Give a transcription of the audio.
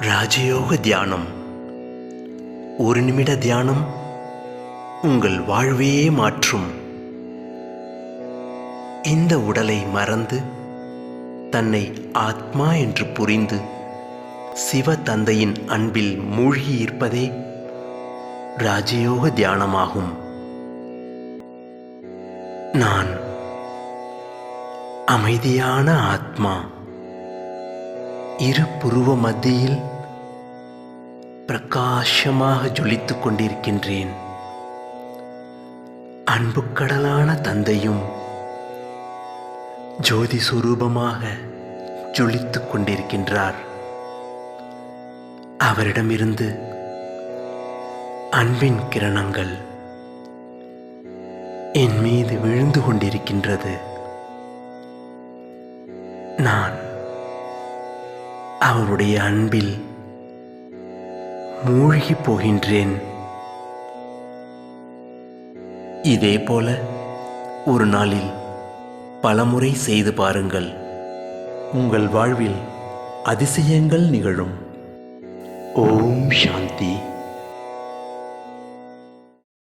ராஜயோக தியானம். ஒரு நிமிட தியானம் உங்கள் வாழ்வையே மாற்றும். இந்த உடலை மறந்து தன்னை ஆத்மா என்று புரிந்து சிவ தந்தையின் அன்பில் மூழ்கி இருப்பதே ராஜயோக தியானமாகும். நான் அமைதியான ஆத்மா. இரு புருவ மத்தியில் பிரகாசமாக ஜொலித்து கொண்டிருக்கின்றேன். அன்பு கடலான தந்தையும் ஜோதி சுரூபமாக ஜொலித்து கொண்டிருக்கின்றார். அவரிடமிருந்து அன்பின் கிரணங்கள் என் மீது விழுந்து கொண்டிருக்கின்றது. நான் அவருடைய அன்பில் மூழ்கி போகின்றேன். இதே போல ஒரு நாளில் பலமுறை செய்து பாருங்கள். உங்கள் வாழ்வில் அதிசயங்கள் நிகழும். ஓம் சாந்தி.